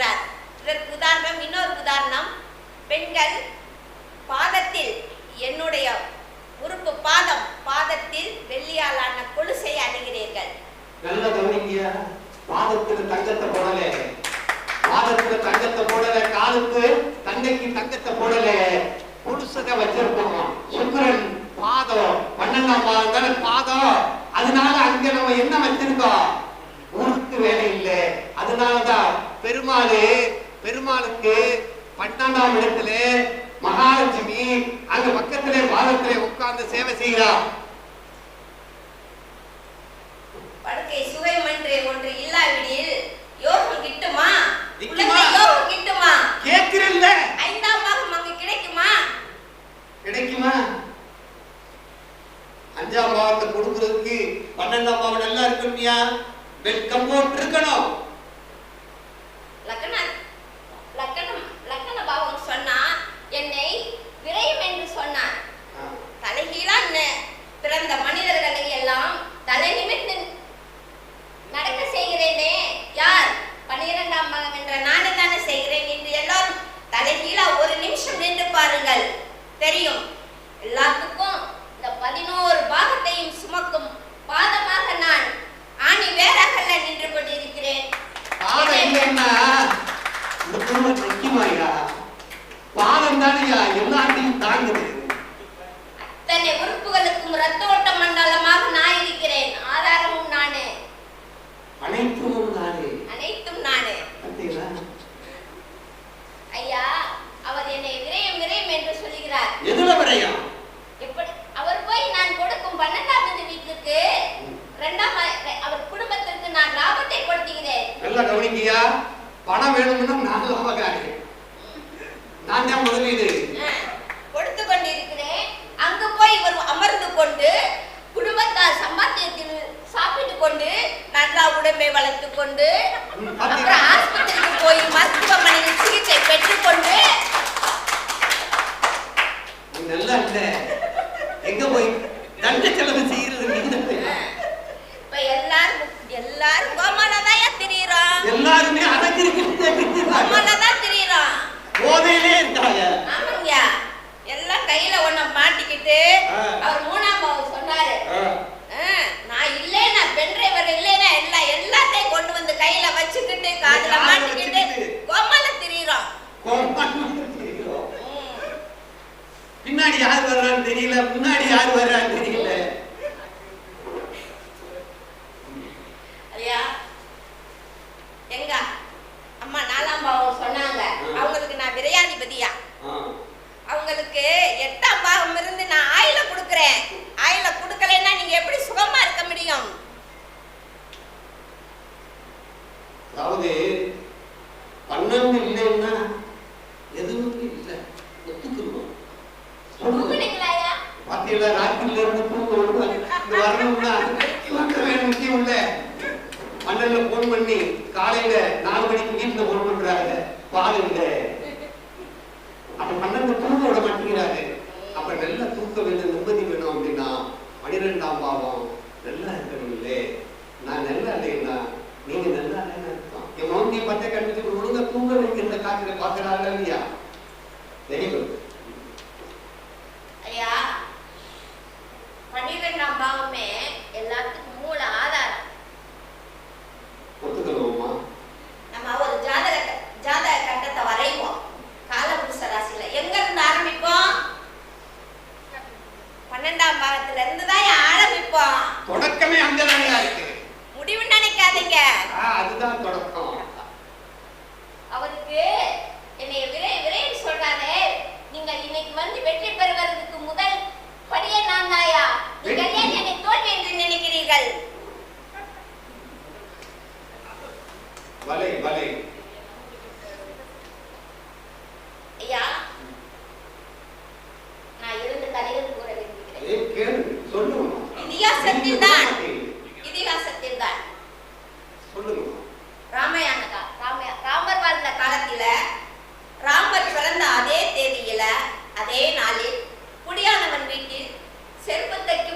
இருக்கிறார் இதற்கு உதாரணம் இன்னொரு உதாரணம். பெண்கள் பாதத்தில் என்னுடைய உறுப்பு பாதம் பாதத்தில் வெள்ளியாலான கொலுசை அணிகிறீர்கள். நல்ல கவனிங்க பாதத்துல தங்கத்தை போடல. பாதத்துல தங்கத்தை போடல காலுக்கு தங்கைக்கு தங்கத்தை போடல. கொலுசத்தை வச்சிருக்கோம் சுக்கரன் பாதம் பன்னெண்டாம் பாதம் பாதம். அதனால அங்க நம்ம என்ன வச்சிருக்கோம்? உருக்கு வேலை இல்லை. அதனாலதான் பெருமாள் பெருமாளுக்கு பன்னெண்டாம் இடத்துல மகாலட்சுமி அங்க பக்கத்திலே பாதத்திலே உட்கார்ந்து சேவை செய்கிறார் படுக்கை சுவை மன்றே ஒன்று இல்லாவிடில் யோகம் கிட்டுமா? யோகம் கிட்டுமா? கேட்கிறல்ல. ஐந்தாம் அங்க கிடைக்குமா? கிடைக்குமா? அஞ்சாம் பாவத்தை கொடுக்கறதுக்கு பன்னெண்டாம் பாவம் நல்லா இருக்கணும் வெல்கம் இருக்கணும். லக்கண லக்கணம் லக்கண பாவம் சொன்னா என்னை விரயம் என்று சொன்னார். தலைகீழா பிறந்த மனிதர்களை எல்லாம் தலை நிமிர்ந்து நடக்க செய்கிறேனே. யார்? பன்னிரெண்டாம் என்ற நானே செய்கிறேன் என்று எல்லாரும் தலைகீழா ஒரு நிமிஷம் நின்று பாருங்கள். தெரியும். எல்லாத்துக்கும் இந்த பதினோரு பாகத்தையும் சுமக்கும் பாதை இல்லைன்னா இந்த குடும்பம் நிற்குமாயா பாதம் தானையா? தன்னை உறுப்புகளுக்கும் ரத்த ஓட்ட மண்டலமாக நான்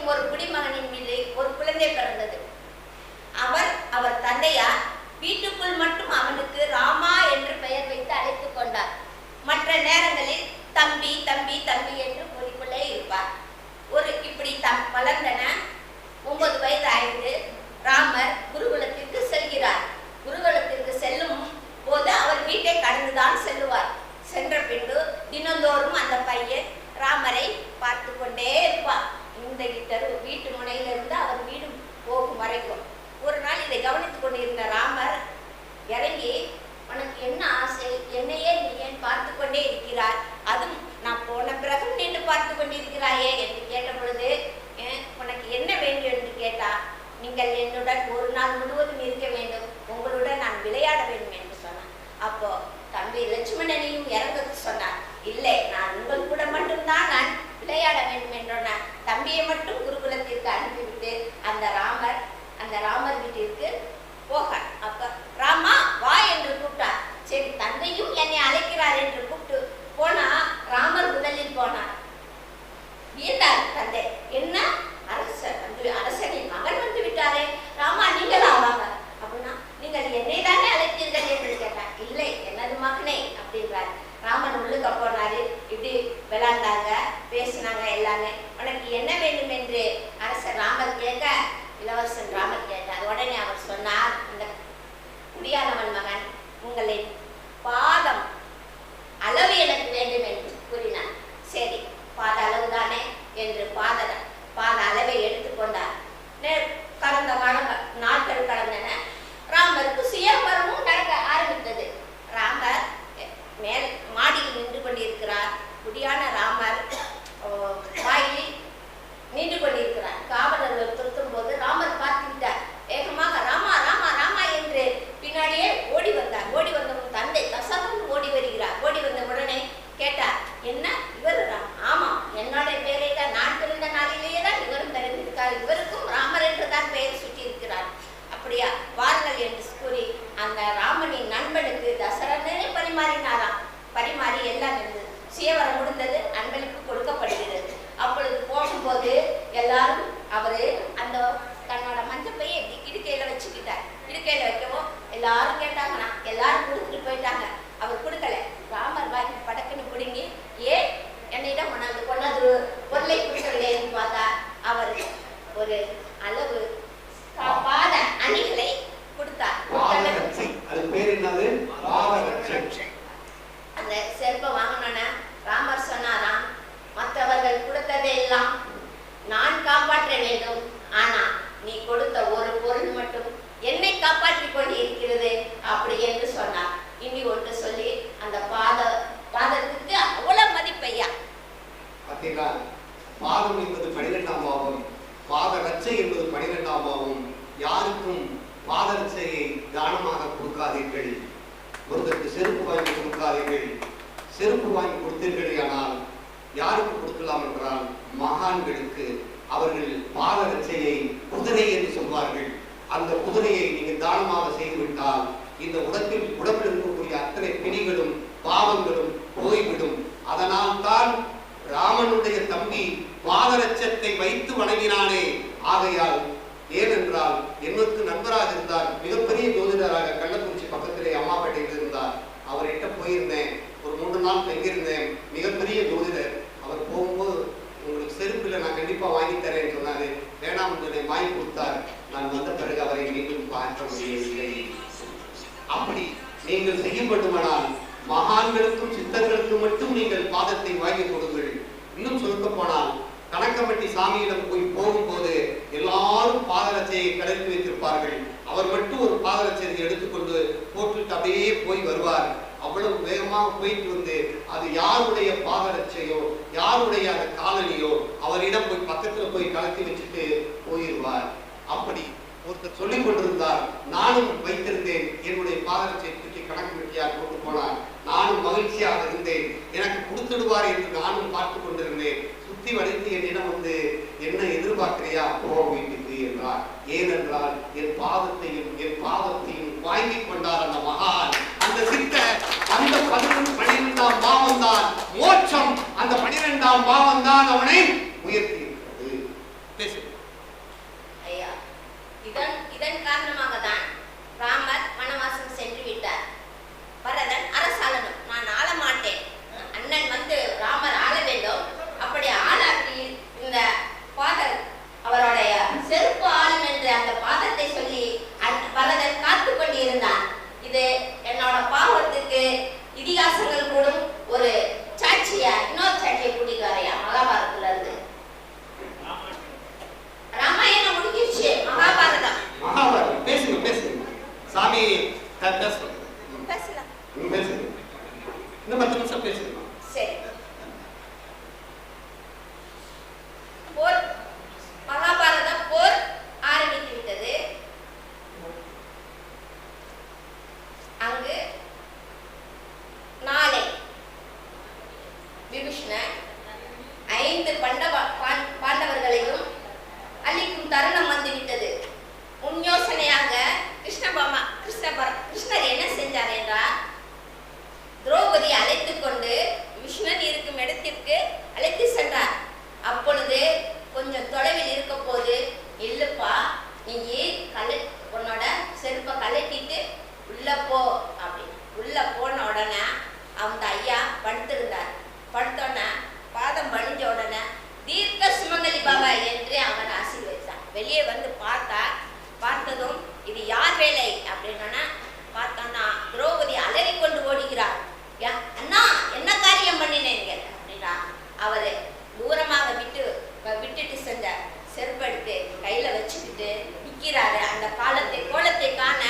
ஒரு குடிமகனின் மீது ஒரு குழந்தை பிறந்தது. அவர் அவர் தந்தையார் வீட்டுக்குள் மட்டும் அவனுக்கு ராமா என்று பெயர் வைத்து அழைத்துக் கொண்டார். மற்ற நேரங்களில் தம்பி தம்பி தம்பி என்று கூறிக்கொள்ளே இருப்பார். ஒரு இப்படி தம் வளர்ந்தன. ஒன்பது வயது ஆயிட்டு ராமர் குருகுலத்திற்கு செல்கிறார். குருகுலத்திற்கு செல்லும் போது அவர் வீட்டை கடந்துதான் செல்லுவார். சென்ற பின்பு தினந்தோறும் அந்த பையன் ராமரை பார்த்து கொண்டே இருப்பார். முந்தகி தெரு வீட்டு முனையிலிருந்து அவர் வீடு போகும் வரைக்கும். ஒரு நாள் இதை கவனித்து கொண்டிருந்த ராமர் இறங்கி உனக்கு என்ன ஆசை? என்னையே நீ ஏன் பார்த்து கொண்டே இருக்கிறார் அதுவும் நான் போன பிறகு நின்று பார்த்து கொண்டிருக்கிறாயே என்று கேட்ட பொழுது உனக்கு என்ன வேண்டும்? என்று கேட்டா நீங்கள் என்னுடன் ஒரு நாள் முழுவதும் இருக்க வேண்டும். உங்களுடன் நான் விளையாட வேண்டும் என்று சொன்னான். அப்போ தம்பி லட்சுமணனையும் இறங்க சொன்னார். இல்லை நான் உங்கள் கூட மட்டும்தான் நான் விளையாட வேண்டும் என்றோன தம்பியை மட்டும் குருகுலத்திற்கு அனுப்பிவிட்டு அந்த ராமர் அந்த ராமர் வீட்டிற்கு போக அப்ப ராமா வா என்று கூப்பிட்டார். சரி தந்தையும் என்னை அழைக்கிறார் என்று கூப்பிட்டு லட்சை என்பது பனிரெண்டாம் பாவம் யாருக்கும் பாதரட்சையை தானமாக கொடுக்காதீர்கள். ஒருத்தருக்கு செருப்பு வாங்கி கொடுக்காதீர்கள். செருப்பு வாங்கி கொடுத்தீர்கள் ஆனால் யாருக்கு கொடுக்கலாம் என்றால் மகான்களுக்கு அவர்கள் பாதரட்சையை குதிரை என்று சொல்வார்கள். அந்த குதிரையை நீங்கள் தானமாக செய்துவிட்டால் சாமியிடம் போய் போகும்போது எல்லாரும் பாதரட்சையை கடத்தி வைத்திருப்பார்கள். அவர் மட்டும் ஒரு பாதரட்சையை எடுத்துக்கொண்டு போட்டுட்டு அப்படியே போய் வருவார். அவ்வளவு வேகமாக போயிட்டு வந்து அது யாருடைய பாதரட்சையோ யாருடைய அந்த காலனியோ அவரிடம் போய் பக்கத்துல போய் கலத்தி வச்சுட்டு போயிடுவார் அப்படி ஒருத்தர் சொல்லிக் கொண்டிருந்தார் நானும் வைத்திருந்தேன். என்னுடைய பாதரட்சை தூக்கி கணக்கு வெட்டியார் கொண்டு போனார். நானும் மகிழ்ச்சியாக இருந்தேன். எனக்கு கொடுத்துடுவார் என்று நானும் பார்த்து கொண்டிருந்தேன். சுத்தி வளைத்து என்னிடம் வந்து என்ன எதிர்பார்க்கிறியா? போ வீட்டுக்கு என்றார். ஏனென்றால் என் பா என் பாதத்தையும் வாங்கி கொண்டார் அந்த மகான் அந்த சித்தர் அந்த பதினொன்று பனிரெண்டாம் பாவம் தான் மோட்சம் அந்த பனிரெண்டாம் பாவம் தான் அவனை உயர்த்தி இருக்கிறது பேசு ஐயா இதன் இதன் காரணமாக தான் ராமர் வனவாசம் சென்று விட்டார் பரதன் அரசாளனும் நான் ஆள மாட்டேன் அண்ணன் வந்து ராமர் ஆள வேண்டும் அப்படி ஆளாக்கி இந்த பாதர் அவருடைய செருப்பு ஆளும் என்று அந்த பாதத்தை சொல்லி அந்த பரதன் காத்து கொண்டிருந்தான் இது என்னோட பாவத்துக்கு இதிகாசங்கள் கூடும் ஒரு சாட்சியா இன்னொரு சாட்சியை கூட்டிட்டு வரையா மகாபாரதத்துல இருந்து ராமாயணம் முடிஞ்சிருச்சு மகாபாரதம் மகாபாரதம் பேசுங்க பேசுங்க சாமி க- பேசுங்க பேசலாம் நீங்க பேசுங்க இன்னும் பத்து நிமிஷம் பேசுங்க சரி போர் மகாபாரத போர் ஆரம்பித்து விட்டது அங்கு நாளை விபீஷ்ணன் ஐந்து பண்டவ பாண்- பாண்டவர்களையும் அழிக்கும் தருணம் வந்துவிட்டது. உன் யோசனையாக கிருஷ்ணபாமா கிருஷ்ணபர கிருஷ்ணர் என்ன செஞ்சார் என்றால் திரௌபதி அழைத்து கொண்டு விஷ்ணன் இருக்கும் இடத்திற்கு அழைத்து சென்றார். அப்பொழுது கொஞ்சம் தொலைவில் இருக்க போது இல்லப்பா நீ கலை உன்னோட செருப்பை கலட்டிட்டு உள்ள போ அப்படின்னு. உள்ள போன உடனே அந்த ஐயா படுத்திருந்தார். படுத்தோடனே பாதம் வழிஞ்ச உடனே தீர்க்க சுமங்கலி பாபா வெளியே வந்து பார்த்தா பார்த்ததும் இது யார் வேலை அப்படின்னா பார்த்தோன்னா திரௌபதி அலறி கொண்டு ஓடுகிறார் யா அண்ணா என்ன காரியம் பண்ணினீங்க அப்படின்னா அவரு தூரமாக விட்டு வ- விட்டுட்டு சென்ற செருப்படுத்து கையில வச்சுக்கிட்டு நிக்கிறாரு அந்த காலத்தை கோலத்தை காண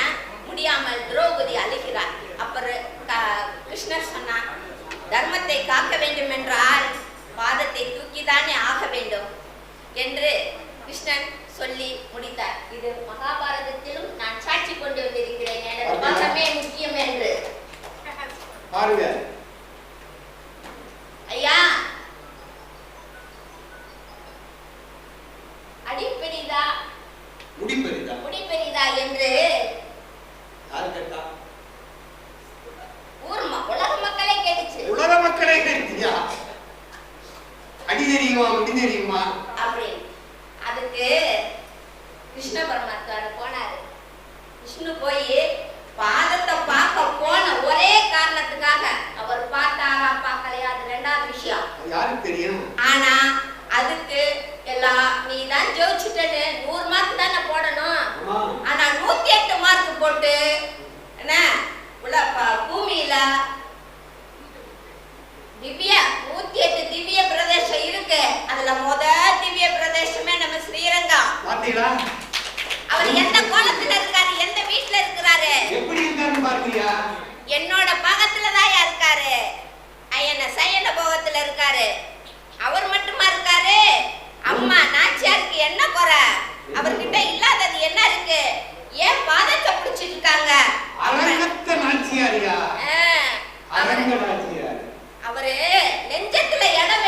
முடியாமல் திரௌபதி அழுகிறார் அப்புறம் க- கிருஷ்ணர் சொன்னார் தர்மத்தை காக்க வேண்டும் என்றால் பாதத்தை தூக்கிதானே ஆக வேண்டும் என்று கிருஷ்ணன் சொல்லி முடித்தார் இது மகாபாரதத்திலும் நான் சாட்சி கொண்டு வந்திருக்கிறேன் எனது பாதமே முக்கியம் என்று பாருங்க ஐயா அடி பெரிதா முடி பெரிதா? முடி பெரிதா என்று? யாரு கேட்டா? ஊர் உலக மக்களே கேட்டுச்சு. உலக மக்களே கேட்டியா அடி தெரியுமா முடி தெரியுமா அப்படின்னு அதுக்கு கிருஷ்ண பரமாத்மா போனாரு. விஷ்ணு போய் பாதத்தை பார்க்க போன ஒரே காரணத்துக்காக அவர் பார்த்தாரா பார்க்கலையா? அது ரெண்டாவது விஷயம். யாருக்கு தெரியும்? ஆனா அதுக்கு எல்லாம் நீ தான் ஜெயிச்சுட்டேன்னு மார்க் போட்டு என்ன? உள்ள பூமியில திவ்ய நூத்தி எட்டு திவ்ய பிரதேசம் இருக்கு. அதுல முத திவ்ய பிரதேசமே நம்ம ஸ்ரீரங்கம். பாத்தீங்களா? அவர் எந்த கோலத்துல இருக்காரு? எந்த வீட்டுல இருக்கிறாரு? எப்படி இருக்காருன்னு என்னோட பாகத்துல தான் இருக்காரு. ஐயன சயன போகத்துல இருக்காரு. அவர் மட்டுமா இருக்காரு? அம்மா நாச்சியாருக்கு என்ன குறை? அவர்கிட்ட இல்லாதது என்ன இருக்கு? ஏன் பாதத்தை பிடிச்சிட்டு இருக்காங்க அரங்கத்த நாச்சியாரியா? அரங்க நாச்சியார். அவரு நெஞ்சத்துல இடம்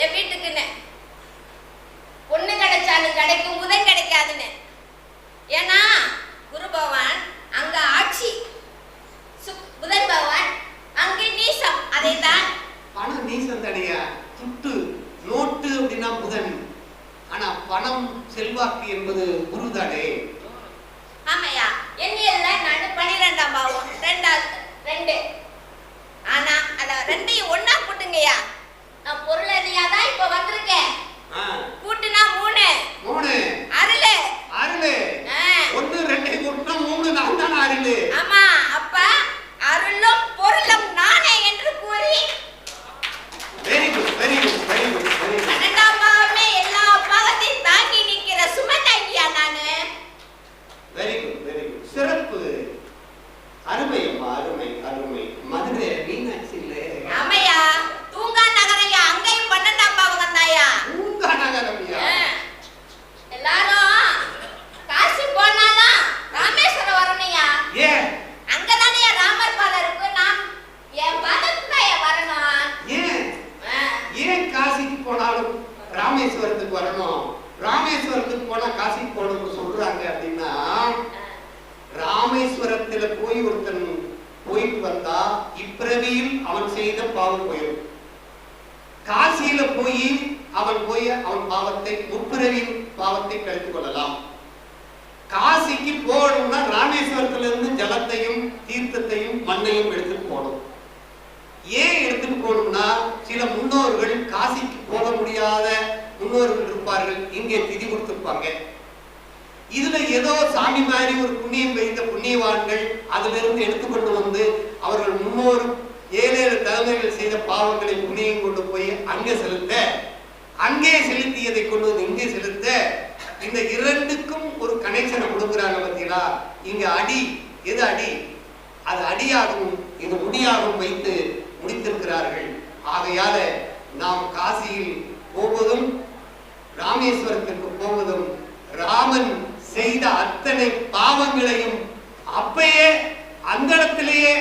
என் வீட்டுக்குன்னு. பொண்ணு கிடைச்சாலும் கிடைக்கும் புதன் கிடைக்காதுன்னு. ஏன்னா குரு பகவான் அங்க ஆட்சி. புதன் பகவான் அங்கே நீசம். அதை தான் பணம் நீசம் தடையா துட்டு நோட்டு அப்படின்னா புதன். ஆனா பணம் செல்வாக்கு என்பது குரு தானே ஆமையா எண்ணியல்ல நான் பனிரெண்டாம் பாவம். ரெண்டாவது ரெண்டு. ஆனா அத ரெண்டையும் ஒன்னா போட்டுங்கய்யா. நான் பொருளதியா தான் இப்ப வந்திருக்கேன்? கூட்டுனா மூணு. மூணு. அருளு. அருளு ஆ, ஒண்ணு ரெண்டை கூட்டினா மூணு நான் தானே அருளு ஆமா அப்ப அருளும் பொருளும் நானே என்று கூறி very good very good very good very good பன்னெண்டாம் பாவமே எல்லா பாவத்தையும் தாங்கி நிக்கிற சுமந்தாங்கியா நானு வெரி குட் வெரி குட் சிறப்பு அருமை அம்மா அருமை அருமை மதுரை மீனாட்சி இல்ல ஆமையா தூங்கா நகரையா அங்கேயும் பன்னெண்டாம் பாவம் தாயா பூங்கா நகரமியா எல்லாரும் காசி போனாலும் ராமேஸ்வரம் வரணும்யா ஏன் அங்கதானே ராமர் பாதம் இருக்கு நான் என் பாதத்துக்கு தான் வரணும் ஏன் ஆ, ஏன் காசிக்கு போனாலும் ராமேஸ்வரத்துக்கு வரணும் ராமேஸ்வரத்துக்கு போனா காசிக்கு போனவங்க சொல்றாங்க அப்படின்னா ராமேஸ்வரத்துல போய் ஒருத்தன் போயிட்டு வந்தா இப்பிறவியில் அவன் செய்த பாவம் போயிடும் காசியில போய் அவன் போய் அவன் பாவத்தை முப்பிறவியின் பாவத்தை கழித்துக் கொள்ளலாம். காசிக்கு போகணும்னா ராமேஸ்வரத்துல இருந்து ஜலத்தையும் தீர்த்தத்தையும் மண்ணையும் எடுத்துட்டு போகணும். ஏன் எடுத்துட்டு போகணும்னா சில முன்னோர்கள் காசிக்கு போக முடியாத முன்னோர்கள் இருப்பார்கள் இங்கே திதி கொடுத்திருப்பாங்க. இதுல ஏதோ சாமி மாதிரி ஒரு புண்ணியம் வைத்த புண்ணியவான்கள் அதுல இருந்து எடுத்துக்கொண்டு வந்து அவர்கள் முன்னோர் ஏழு ஏழு தலைமைகள் செய்த பாவங்களை புண்ணியம் கொண்டு போய் அங்கே செலுத்த அங்கே செலுத்தியதை கொண்டு வந்து இங்கே செலுத்த இந்த இரண்டுக்கும் ஒரு கனெக்ஷனை கொடுக்குறாங்க பார்த்தீங்களா? இங்க அடி எது அடி? அது அடியாகவும் இது முடியாகவும் வைத்து முடித்திருக்கிறார்கள். ஆகையால நாம் காசியில் போவதும் ராமேஸ்வரத்திற்கு போவதும் ராமன் செய்த அத்தனை பாவங்களையும் அப்பயே அந்த இடத்திலேயே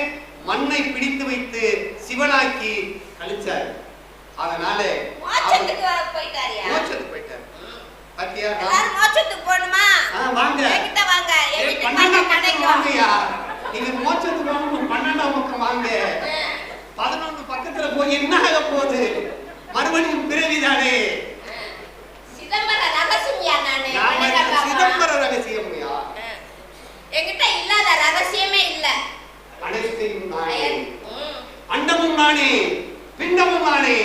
மண்ணை பிடித்து வைத்து சிவனாக்கி கழிச்சார். அதனால மோட்சத்துக்கு போயிட்டார். பாத்தியா? மோட்சத்துக்கு போகணுமா? வாங்க. வாங்க. வாங்கய்யா. நீங்க மோட்சத்துக்கு போகணும், பன்னெண்டாம் பக்கம் வாங்க. பதினொன்று பக்கத்துல போய் என்ன ஆக போகுது? மறுபடியும் பிறவிதானே. ரகசியம்யா நானு. சிதம்பர ரகசியம்யா. என்கிட்ட இல்லாத ரகசியமே இல்ல அனைத்தையும் நானே. அண்டமும் நானே பிண்டமும் நானே